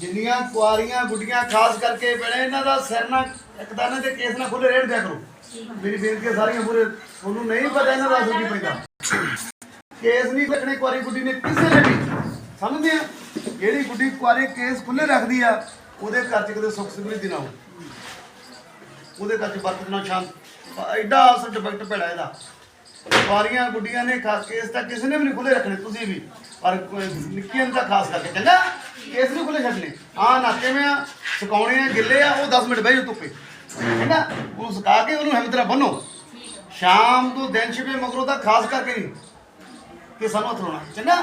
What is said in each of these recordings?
ਜਿੰਨੀਆਂ ਕੁਆਰੀਆਂ, ਗੁੱਡੀਆਂ ਖਾਸ ਕਰਕੇ ਬਣੇ ਇਹਨਾਂ ਦਾ ਸਿਰ ਨਾ ਇੱਕ ਤਾਂ ਕੇਸ ਨਾ ਖੁੱਲੇ ਰੇੜ ਦਿਆ ਕਰੋ। ਮੇਰੀ ਬੇਨਤੀ ਹੈ ਸਾਰੀਆਂ ਪੂਰੇ, ਤੁਹਾਨੂੰ ਨਹੀਂ ਪਤਾ ਇਹਨਾਂ ਦਾ ਅਸਲ ਕੀ ਪੈਂਦਾ। ਕੇਸ ਨਹੀਂ ਰੱਖਣੇ, ਕੁਆਰੀ ਗੁੱਡੀ ਨੇ ਕਿਸੇ ਨੇ ਵੀ। ਸਮਝਦੇ ਆ? ਜਿਹੜੀ ਗੁੱਡੀ, ਕੁਆਰੀ ਕੇਸ ਖੁੱਲੇ ਰੱਖਦੀ ਆ, ਉਹਦੇ ਘਰ ਚ ਕਦੇ ਸੁੱਖ ਸਮਰਿੱਧੀ ਨਾ ਹੋ ਉਹਦੇ ਘਰ ਚ ਬਰਕਤ ਨਾ ਸ਼ਾਂਤ ਐਡਾ ਅਸਲ ਡਿਫੈਕਟ ਪੈੜਾ ਇਹਦਾ। ਕੁਆਰੀਆਂ ਗੁੱਡੀਆਂ ਨੇ ਖਾਸ ਕੇਸ ਤਾਂ ਕਿਸੇ ਨੇ ਵੀ ਨਹੀਂ ਖੁੱਲੇ ਰੱਖਣੇ, ਤੁਸੀਂ ਵੀ। ਪਰ ਨਿੱਕੀਆਂ ਦਾ ਖਾਸ ਕਰਕੇ, ਚੰਗਾ? ਕੇਸ ਨਹੀਂ ਖੁੱਲੇ ਛੱਡਣੇ। ਆ ਨਾਕੇ ਮੈਂ ਸੁਕਾਉਣੇ ਆ, ਗਿੱਲੇ ਆ, ਉਹ 10 ਮਿੰਟ ਬਹਿ ਜਾਓ ਧੁੱਪੇ। ਚੰਗਾ? ਉਹਨੂੰ ਸੁਕਾ ਕੇ ਉਹਨੂੰ ਹਿੰਮਤ ਬੰਨੋ ਸ਼ਾਮ ਤੋਂ ਦਿਨ ਛਿਪੇ, ਮਗਰੋਂ ਤਾਂ ਖਾਸ ਕਰਕੇ ਨਹੀਂ। ਕਿ ਸਾਨੂੰ ਹੱਥ ਲਾਉਣਾ। ਚੰਗਾ?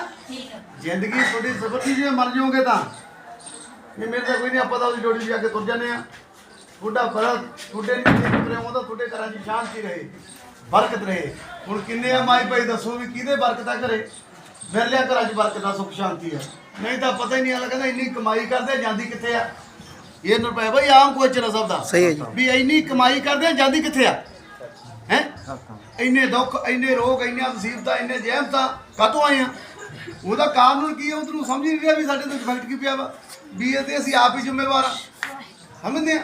ਜ਼ਿੰਦਗੀ ਤੁਹਾਡੀ ਜ਼ਬਰਦਸਤੀ ਜੇ ਮਰ ਜਾਓਗੇ ਤਾਂ। ਇਹ ਮੇਰੇ ਤਾਂ ਕੋਈ ਨਹੀਂ, ਆਪਾਂ ਤਾਂ ਉਹਦੀ ਜੋੜੀ ਜਾ ਕੇ ਤੁਰ ਜਾਂਦੇ ਆ। ਤੁਹਾਡਾ ਬੜਾ ਤੁਹਾਡੇ ਨਹੀਂ ਪੁੱਤਰੇ ਉਹਦਾ ਤੁਹਾਡੇ ਘਰਾਂ 'ਚ ਸ਼ਾਂਤੀ ਰਹੇ। ਬਰਕਤ ਰਹੇ। ਹੁਣ ਕਿੰਨੇ ਆ ਮਾਈ ਭਾਈ ਦੱਸੋ ਵੀ ਕਿਹਦੇ ਬਰਕਤਾਂ ਕਰੇ ਮਿਲਿਆ ਘਰਾਂ 'ਚ ਬਰਕਤਾਂ ਸੁੱਖ ਸ਼ਾਂਤੀ ਆ। ਨਹੀਂ ਤਾਂ ਪਤਾ ਹੀ ਨਹੀਂ ਲੱਗਦਾ ਇੰਨੀ ਕਮਾਈ ਕਰਦੇ ਜਾਂਦੀ ਕਿੱਥੇ ਆ? ਇਹ ਰੁਪਏ ਬਈ ਆਮ ਕੁਐਸਚਨ ਆ ਸਭ ਦਾ। ਸਹੀ ਹੈ ਜੀ। ਵੀ ਇੰਨੀ ਕਮਾਈ ਕਰਦੇ ਆ ਜਾਂਦੀ ਕਿੱਥੇ ਆ? ਹੈ? ਇੰਨੇ ਦੁੱਖ ਇੰਨੇ ਰੋਗ ਇੰਨੀਆਂ ਮੁਸੀਬਤਾਂ ਇੰਨੇ ਜ਼ਹਿਮਤਾਂ ਕਾਹਤੋਂ ਆਏ ਆ? ਉਹਦਾ ਕਾਰਨ ਕੀ ਹੈ ਉਹ ਤੈਨੂੰ ਸਮਝ ਨਹੀਂ ਰਿਹਾ ਵੀ ਸਾਡੇ ਤੇ ਡਿਫੈਕਟ ਕੀ ਪਿਆ ਵਾ। ਵੀ ਇਹ ਤੇ ਅਸੀਂ ਆਪ ਹੀ ਜ਼ਿੰਮੇਵਾਰ ਆ। ਸਮਝਦੇ ਆ?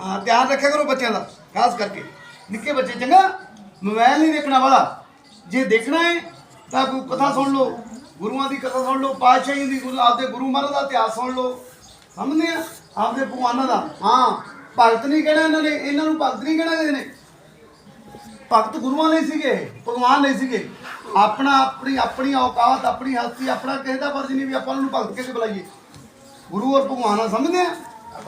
ਹਾਂ ਧਿਆਨ ਰੱਖਿਆ ਕਰੋ ਬੱਚਿਆਂ ਦਾ ਖਾਸ ਕਰਕੇ। ਨਿੱਕੇ ਬੱਚੇ ਚੰਗਾ? ਮੋਬਾਈਲ ਨਹੀਂ ਦੇਖਣਾ ਵਾਲਾ। ਜੇ ਦੇਖਣਾ ਹੈ ਤਾਂ ਕੋਈ ਕਥਾ ਸੁਣ ਲਓ। ਗੁਰੂਆਂ ਦੀ ਕਥਾ ਸੁਣ ਲਓ ਪਾਤਸ਼ਾਹੀ ਦੀ ਗੁਰੂ, ਆਪਦੇ ਗੁਰੂ ਮਹਾਰਾਜ ਦਾ ਇਤਿਹਾਸ ਸੁਣ ਲਓ। ਸਮਝਦੇ ਆ? ਆਪਦੇ ਭਗਵਾਨਾਂ ਦਾ। ਹਾਂ, ਭਗਤ ਨਹੀਂ ਕਹਿਣਾ ਇਹਨਾਂ ਨੇ, ਇਹਨਾਂ ਨੂੰ ਭਗਤ ਨਹੀਂ ਕਹਿਣਾ ਕਿਸੇ ਨੇ। ਭਗਤ ਗੁਰੂਆਂ ਲਈ ਸੀਗੇ ਭਗਵਾਨ ਲਈ ਸੀਗੇ। ਆਪਣਾ, ਆਪਣੀ ਆਪਣੀ ਔਕਾਤ, ਆਪਣੀ ਹਸਤੀ, ਆਪਣਾ ਕਿਸੇ ਦਾ ਫਰਜ਼ ਨਹੀਂ ਵੀ ਆਪਾਂ ਉਹਨੂੰ ਭਗਤ ਕਿਵੇਂ ਬੁਲਾਈਏ ਗੁਰੂ ਔਰ ਭਗਵਾਨ ਨਾਲ ਸਮਝਦੇ ਆ?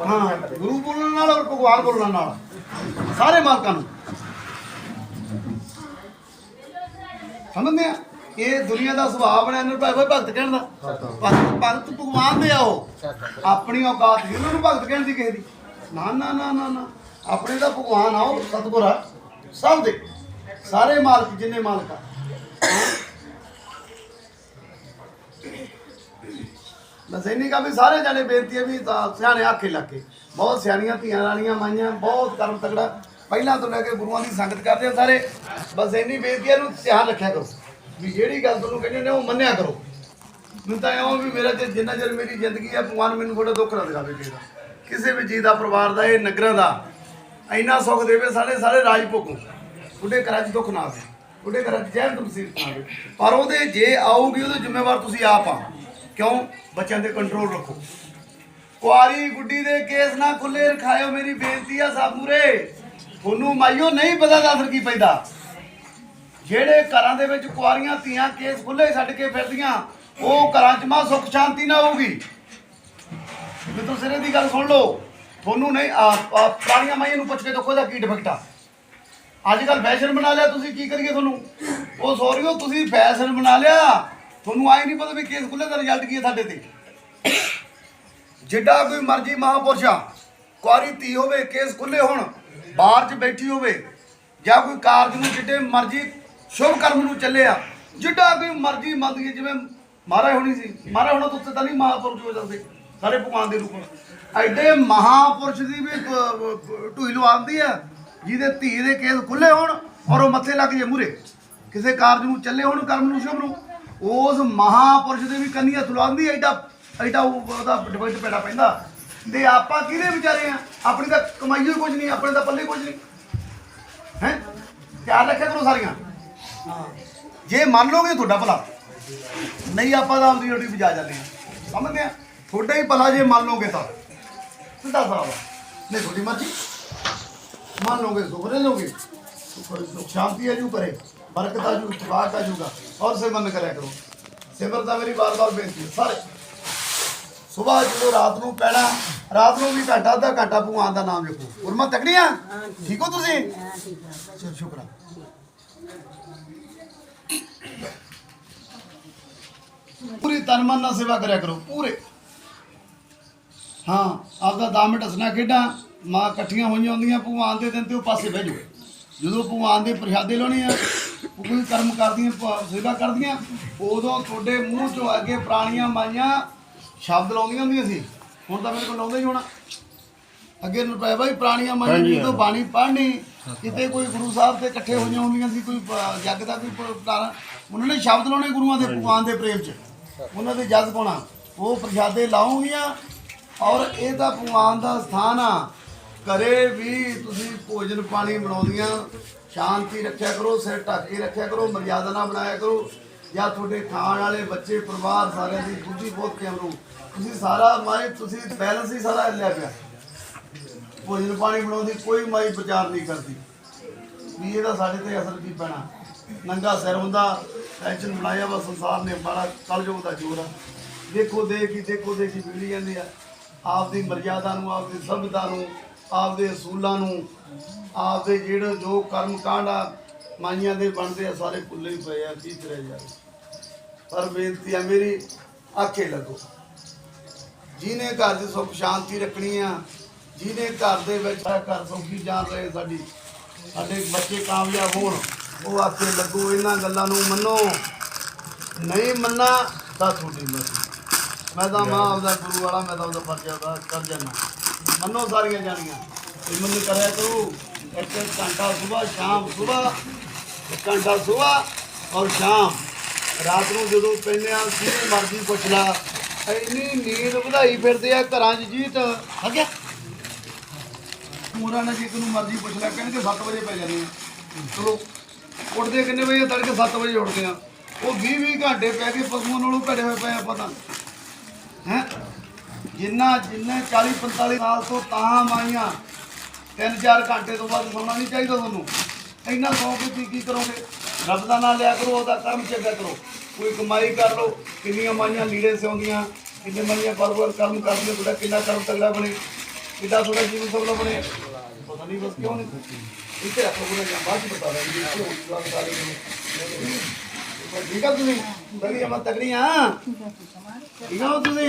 ਹਾਂ, ਗੁਰੂ ਬੋਲਣ ਨਾਲ ਔਰ ਭਗਵਾਨ ਬੋਲਣ ਨਾਲ। ਸਾਰੇ ਮਾਲਕਾਂ ਨੂੰ। ਸਮਝਦੇ ਆ? ਇਹ ਦੁਨੀਆ ਦਾ ਸੁਭਾਅ ਬਣਿਆ, ਇਹਨੂੰ ਭਾਵੇਂ ਭਗਤ ਕਹਿਣ ਦਾ। ਭਗਤ ਭਗਤ ਭਗਵਾਨ ਦੇ ਆ ਉਹ। ਆਪਣੀ ਔਕਾਤ ਨਹੀਂ, ਉਹਨਾਂ ਨੂੰ ਭਗਤ ਕਹਿਣ ਦੀ ਕਿਸੇ ਦੀ। ਨਾ ਨਾ ਨਾ ਨਾ ਨਾ। ਆਪਣੇ ਦਾ ਭਗਵਾਨ ਆਓ ਸਤਿਗੁਰ ਆ। ਸਭ ਦੇ। ਸਾਰੇ ਮਾਲਕ, ਜਿੰਨੇ ਮਾਲਕ ਆ। ਬਸ ਇੰਨੀ ਕਾ ਵੀ ਸਾਰੇ ਜਾਣੇ ਬੇਨਤੀ ਹੈ ਵੀ ਸਿਆਣੇ ਆਖੇ ਲੱਗੇ ਬਹੁਤ ਸਿਆਣੀਆਂ ਧੀਆਂ ਰਾਣੀਆਂ ਮਾਈਆਂ, ਬਹੁਤ ਕਰਮ ਤਗੜਾ ਪਹਿਲਾਂ ਤੋਂ ਲੈ ਕੇ ਗੁਰੂਆਂ ਦੀ ਸੰਗਤ ਕਰਦੇ ਆ ਸਾਰੇ। ਬਸ ਇੰਨੀ ਬੇਨਤੀ ਹੈ ਨੂੰ ਧਿਆਨ ਰੱਖਿਆ ਕਰੋ। ਵੀ ਜਿਹੜੀ ਗੱਲ ਤੁਹਾਨੂੰ ਕਹਿੰਦੇ ਨੇ ਉਹ ਮੰਨਿਆ ਕਰੋ। ਮੈਨੂੰ ਤਾਂ ਇਉਂ ਵੀ ਮੇਰਾ ਜੇ ਜਿੰਨਾ ਚਿਰ ਮੇਰੀ ਜ਼ਿੰਦਗੀ ਹੈ ਭਗਵਾਨ ਮੈਨੂੰ ਥੋੜਾ ਦੁੱਖ ਨਾ ਦਿਖਾਵੇ ਕਿਸੇ ਦਾ। ਕਿਸੇ ਵੀ ਜੀ ਦਾ, ਪਰਿਵਾਰ ਦਾ, ਇਹ ਨਗਰਾਂ ਦਾ। ਇੰਨਾ ਸੁੱਖ ਦੇਵੇ ਸਾਡੇ ਸਾਰੇ ਰਾਜ ਭੋਗੋ ਤੁਹਾਡੇ ਘਰਾਂ 'ਚ ਦੁੱਖ ਨਾ ਆਵੇ। ਤੁਹਾਡੇ ਘਰਾਂ 'ਚ ਜਹਿਰ ਮੁਸੀਬਤ ਨਾ ਆਵੇ। ਪਰ ਉਹਦੇ ਜੇ ਆਊਗੀ, ਉਹਦੇ ਜ਼ਿੰਮੇਵਾਰ ਤੁਸੀਂ ਆਪ ਆ। ਕਿਉਂ? ਬੱਚਿਆਂ ਦੇ ਕੰਟਰੋਲ ਰੱਖੋ। ਕੁਆਰੀ ਗੁੱਡੀ ਦੇ ਕੇਸ ਨਾ ਖੁੱਲੇ ਰਖਾਇਓ, ਮੇਰੀ ਬੇਨਤੀ ਆ ਸਭ ਮੂਰੇ ਤੁਹਾਨੂੰ ਮਾਈਓ ਨਹੀਂ ਪਤਾ ਦਾ ਅਸਰ ਕੀ ਪੈਂਦਾ। ਜਿਹੜੇ ਘਰਾਂ ਦੇ ਵਿੱਚ ਕੁਆਰੀਆਂ, ਧੀਆਂ ਕੇਸ ਖੁੱਲੇ ਛੱਡ ਕੇ ਫਿਰਦੀਆਂ, ਉਹ ਘਰਾਂ 'ਚ ਮਾ ਸੁੱਖ ਸ਼ਾਂਤੀ ਨਾ ਹੋਊਗੀ। ਮੈਨੂੰ ਸਿਰੇ ਦੀ ਗੱਲ ਸੁਣ ਲਓ। ਤੁਹਾਨੂੰ ਨਹੀਂ, ਆ ਪੁਰਾਣੀਆਂ ਮਾਈਆਂ ਨੂੰ ਪੁੱਛ ਕੇ ਦੇਖੋ ਇਹਦਾ ਕੀ ਡਿਫੈਕਟ ਆ। ਅੱਜ ਕੱਲ ਫੈਸ਼ਨ ਬਣਾ ਲਿਆ, ਤੁਸੀਂ ਕੀ ਕਰੀਏ ਤੁਹਾਨੂੰ? ਉਹ ਸੋਰੀਓ ਤੁਸੀਂ ਫੈਸ਼ਨ ਬਣਾ ਲਿਆ। ਤੁਹਾਨੂੰ ਆਈ ਨਹੀਂ ਪਤਾ ਵੀ ਕੇਸ ਖੁੱਲੇ ਦਾ ਰਿਜ਼ਲਟ ਕੀ ਹੈ ਸਾਡੇ ਤੇ। ਜਿੱਡਾ ਕੋਈ ਮਰਜ਼ੀ ਮਹਾਪੁਰਸ਼ ਆ, ਕੁਆਰੀ, ਧੀ ਹੋਵੇ, ਕੇਸ ਖੁੱਲੇ ਹੋਣ, ਬਾਹਰ 'ਚ ਬੈਠੀ ਹੋਵੇ, ਜਾਂ ਕੋਈ ਕਾਰਜ ਨੂੰ ਜਿੱਡੇ ਮਰਜ਼ੀ ਸ਼ੁਭ ਕਰਮ ਨੂੰ ਚੱਲੇ ਆ ਜਿੱਡਾ ਕੋਈ ਮਰਜ਼ੀ ਮੰਨਦੀ ਜਿਵੇਂ ਮਹਾਰਾਜ ਹੋਣੀ ਸੀ। ਮਹਾਰਾਜ ਹੋਣਾ ਤੋਂ ਉੱਤੇ ਤਾਂ ਨਹੀਂ ਮਹਾਪੁਰਸ਼ ਹੋ ਜਾਂਦੇ, ਸਾਰੇ ਭਗਵਾਨ ਦੇ ਰੂਪ ਵਿੱਚ ਐਡੇ ਮਹਾਪੁਰਸ਼ ਦੀ ਵੀ ਢੂਈ ਲਵਾਉਂਦੀ ਆ, ਜਿਹਦੇ ਧੀ ਦੇ ਕੇਸ ਖੁੱਲੇ ਹੋਣ ਔਰ ਉਹ ਮੱਥੇ ਲੱਗ ਜੇ ਮੂਰੇ ਕਿਸੇ ਕਾਰਜ ਨੂੰ ਚੱਲੇ ਹੋਣ, ਕਰਮ ਨੂੰ, ਸ਼ੁਭ ਨੂੰ, ਉਸ ਮਹਾਪੁਰਸ਼ ਦੇ ਵੀ ਕੰਨੀਆਂ ਤੁਲਾਉਂਦੀ ਐਡਾ ਐਡਾ ਉਹਦਾ ਡਿਬੇਟ ਪੈੜਾ ਪੈਂਦਾ। ਤੇ ਆਪਾਂ ਕਿਹਦੇ ਵਿਚਾਰੇ ਆ? ਆਪਣੀ ਤਾਂ ਕਮਾਈ ਹੋਈ ਕੁਝ ਨਹੀਂ, ਆਪਣੇ ਤਾਂ ਪੱਲੇ ਕੁਝ ਨਹੀਂ। ਹੈ? ਧਿਆਨ ਰੱਖਿਆ ਕਰੋ ਸਾਰੀਆਂ। ਜੇ ਮੰਨ ਲੋਗੇ ਤੁਹਾਡਾ ਭਲਾ ਨਹੀਂ ਆਪਾਂ ਤਾਂ ਆਪਦੀ ਡਿਊਟੀ ਬਜਾ ਜਾਂਦੇ ਆ ਸਮਝਦੇ ਆ ਤੁਹਾਡਾ ਹੀ ਭਲਾ ਜੇ ਮੰਨ ਲੋਗੇ ਤਾਂ। ਸਿੱਧਾ ਸਾਵਾ ਨਹੀਂ ਤੁਹਾਡੀ ਮਰਜ਼ੀ। ਮੰਨ ਲੋਗੇ ਸੁਖ ਲੈ ਲੋਗੇ ਸ਼ਾਂਤੀ ਹੈ ਜੂ ਕਰੇ ਬਰਕਤ ਆ ਜੂ ਇਤਫਾਕ ਆ ਜੂਗਾ। ਔਰ ਸਿਮਰਨ ਕਰਿਆ ਕਰੋ। ਸਿਮਰਤਾ ਮੇਰੀ ਬਾਰ-ਬਾਰ ਬੇਨਤੀ ਹੈ ਸਾਰੇ। ਸਵੇਰ ਜਦੋਂ ਰਾਤ ਨੂੰ ਪੈਣਾ ਰਾਤ ਨੂੰ ਵੀ ਘੰਟਾ ਅੱਧਾ ਘੰਟਾ ਭਗਵਾਨ ਦਾ ਨਾਮ ਜਪੋ। ਗੁਰਮਤ ਤਕੜੀਆਂ ਠੀਕ। ਹੋ ਤੁਸੀਂ? ਚਲ ਸ਼ੁਕਰਾਂ ਤਨ ਮਨ ਨਾਲ ਸੇਵਾ ਕਰਿਆ ਕਰੋ ਪੂਰੇ। ਹਾਂ ਆਪਦਾ 10 ਮਿੰਟ ਹੱਸਣਾ ਖੇਡਾਂ ਮਾਂ ਇਕੱਠੀਆਂ ਹੋਈਆਂ ਹੁੰਦੀਆਂ ਭਗਵਾਨ ਦੇ ਦਿਨ ਤੇ ਉਹ ਪਾਸੇ ਬਹਿ ਜਾਓ। ਜਦੋਂ ਭਗਵਾਨ ਦੇ ਪ੍ਰਸ਼ਾਦੇ ਲਾਉਣੇ ਆ ਉਹ ਕੋਈ ਕਰਮ ਕਰਦੀਆਂ ਸੇਵਾ ਕਰਦੀਆਂ ਉਦੋਂ ਤੁਹਾਡੇ ਮੂੰਹ ਚੋਂ ਅੱਗੇ ਪੁਰਾਣੀਆਂ ਮਾਈਆਂ ਸ਼ਬਦ ਲਾਉਂਦੀਆਂ ਹੁੰਦੀਆਂ ਸੀ। ਹੁਣ ਤਾਂ ਮੇਰੇ ਕੋਲ ਲਾਉਂਦੇ ਹੀ ਹੋਣਾ। ਅੱਗੇ ਨੂੰ ਪਏ ਬਾਈ ਪੁਰਾਣੀਆਂ ਮਾਈਆਂ ਜਦੋਂ ਬਾਣੀ ਪੜ੍ਹਨੀ ਕਿਤੇ ਕੋਈ ਗੁਰੂ ਸਾਹਿਬ ਤੇ ਇਕੱਠੇ ਹੋਈਆਂ ਹੁੰਦੀਆਂ ਸੀ ਕੋਈ ਜੱਗ ਦਾ ਕੋਈ ਉਹਨਾਂ ਨੇ ਸ਼ਬਦ ਲਾਉਣੇ ਗੁਰੂਆਂ ਦੇ ਭਗਵਾਨ ਦੇ ਪ੍ਰੇਮ 'ਚ। ਉਹਨਾਂ ਦੇ ਜਸ ਪਾਉਣਾ। ਉਹ ਪ੍ਰਸ਼ਾਦੇ ਲਾਉਂਗੀਆਂ ਔਰ ਇਹ ਤਾਂ ਭਗਵਾਨ ਦਾ ਸਥਾਨ ਆ। ਘਰੇ ਵੀ ਤੁਸੀਂ ਭੋਜਨ ਪਾਣੀ ਬਣਾਉਂਦੀਆਂ, ਸ਼ਾਂਤੀ ਰੱਖਿਆ ਕਰੋ, ਸਿਰ ਢੱਕ ਕੇ ਰੱਖਿਆ ਕਰੋ, ਮਰਿਆਦਾ ਨਾਲ ਬਣਾਇਆ ਕਰੋ। ਜਾਂ ਤੁਹਾਡੇ ਖਾਣ ਵਾਲੇ ਬੱਚੇ, ਪਰਿਵਾਰ ਸਾਰਿਆਂ ਦੀ ਬੁੱਧੀ ਬਹੁਤ ਕੈਮਰੂ ਤੁਸੀਂ ਸਾਰਾ ਮਾਈ, ਤੁਸੀਂ ਬੈਲੈਂਸ ਹੀ ਸਾਰਾ ਲਿਆ ਪਿਆ। ਭੋਜਨ ਪਾਣੀ ਬਣਾਉਂਦੀ ਕੋਈ ਮਾਈ ਵਿਚਾਰ ਨਹੀਂ ਕਰਦੀ। ਵੀ ਇਹਦਾ ਸਾਡੇ ਤੇ ਅਸਰ ਕੀ ਪੈਣਾ? ਨੰਗਾ ਸਿਰ ਹੁੰਦਾ ਟੈਨਸ਼ਨ ਬਣਾਇਆ ਵਾ, ਸੰਸਾਰ ਨੇ ਮਾੜਾ ਕਲਯੁਗ ਦਾ ਜੋਰ ਆ। ਦੇਖੋ, ਦੇਖੀ ਦੇਖੋ, ਦੇਖੀ ਵਿਗੜੀ ਜਾਂਦੇ ਆ। ਆਪਦੀ ਮਰਜ਼ਾਦਾ ਨੂੰ, ਆਪਦੀ ਸਭ్యਤਾ ਨੂੰ, ਆਪਦੇ ਅਸੂਲਾਂ ਨੂੰ, ਆਪਦੇ ਜਿਹੜੇ ਜੋ ਕਰਮ ਕਾਂਡ ਆ ਮਾਈਆਂ ਦੇ ਬਣਦੇ ਆ, ਸਾਰੇ ਭੁੱਲੇ ਹੀ ਪਏ ਆ, ਕੀ ਕਰਿਆ ਜਾਵੇ। ਪਰ ਬੇਨਤੀ ਆ, ਮੇਰੀ ਆਖੇ ਲੱਗੋ। ਜਿਹਨੇ ਘਰ ਦੀ ਸੁੱਖ ਸ਼ਾਂਤੀ ਰੱਖਣੀ ਆ, ਜਿਹਨੇ ਘਰ ਦੇ ਵਿੱਚ ਘਰ ਸੌਖੀ ਜਾਣ ਰਹੇ, ਸਾਡੀ, ਸਾਡੇ ਬੱਚੇ ਕਾਮਯਾਬ ਹੋਣ। ਉਹ ਆਖੇ ਲੱਗੋ, ਇਹਨਾਂ ਗੱਲਾਂ ਨੂੰ ਮੰਨੋ। ਨਹੀਂ ਮੰਨਾ, ਤਾਂ ਤੁਹਾਡੀ ਮਰਜ਼ੀ। ਮੈਂ ਤਾਂ ਮਾਂ ਆਪਦਾ ਗੁਰੂ ਵਾਲਾ, ਮੈਂ ਤਾਂ ਉਹਦਾ ਫਰਜ਼ ਅਦਾ ਕਰ ਜਾਣਾ ਮੰਨੋ ਸਾਰੀਆਂ ਜਾਣੀਆਂ। ਇਹ ਮੰਨ ਕਰਿਆ ਕਰੋ, ਇੱਕ ਇੱਕ ਘੰਟਾ ਸਵੇਰ ਸ਼ਾਮ ਸਵੇਰ ਇੱਕ ਘੰਟਾ ਸਵੇਰ ਔਰ ਸ਼ਾਮ। ਰਾਤ ਨੂੰ ਜਦੋਂ ਪੈਂਦੇ ਆ ਜਿਹਨੇ ਮਰਜ਼ੀ ਪੁੱਛ ਲਾ। ਇੰਨੀ ਨੀਂਦ ਵਧਾਈ ਫਿਰਦੇ ਆ ਘਰਾਂ 'ਚ ਜੀਤ। ਆ ਗਿਆ? ਪੂਰਾ ਨਾ ਜੀ ਨੂੰ ਮਰਜ਼ੀ ਪੁੱਛ ਲੈ, ਕਹਿੰਦੇ 7 ਵਜੇ ਪੈ ਜਾਂਦੇ ਆ। ਚਲੋ ਉੱਠਦੇ ਕਿੰਨੇ ਵਜੇ ਤੜਕੇ 7 ਵਜੇ ਉੱਠਦੇ ਆ। ਉਹ 20 20 ਘੰਟੇ ਪੈ ਕੇ ਪਸ਼ੂਆਂ ਨਾਲੋਂ ਘੜੇ ਹੋਏ ਪਏ ਆ ਪਤਾ ਹੈ? ਜਿੰਨਾ ਜਿੰਨੇ 40 45 ਸਾਲ ਤੋਂ ਤਾਂ ਮਾਈਆਂ 3-4 ਘੰਟੇ ਤੋਂ ਬਾਅਦ ਸੌਣਾ ਨਹੀਂ ਚਾਹੀਦਾ ਤੁਹਾਨੂੰ। ਇੰਨਾ ਸੌਂ ਕੇ ਕੀ ਕੀ ਕਰੋਗੇ? ਰੱਬ ਦਾ ਨਾਮ ਲਿਆ ਕਰੋ, ਉਹਦਾ ਕਰਮ ਚੰਗਾ ਕਰੋ। ਕੋਈ ਕਮਾਈ ਕਰ ਲਓ, ਕਿੰਨੀਆਂ ਮਾਈਆਂ ਲੀੜੇ ਸਿਉਂਦੀਆਂ, ਕਿੰਨੇ ਮਾਈਆਂ ਬਰਬਰ ਕਰਮ ਕਰਦੀਆਂ, ਤੁਹਾਡਾ ਕਿੰਨਾ ਕਰਮ ਤਗੜਾ ਬਣੇ ਕਿੱਦਾਂ ਤੁਹਾਡਾ ਜੀਵਨ ਸਫਲ ਬਣੇ। ਪਤਾ ਨਹੀਂ ਬਸ ਕਿਉਂ ਨਹੀਂ? ठीक है आप लोगों ने बाद में बता रहा हूँ ठीक है तुझे तगड़ी मत तगड़ी हाँ ठीक है तुझे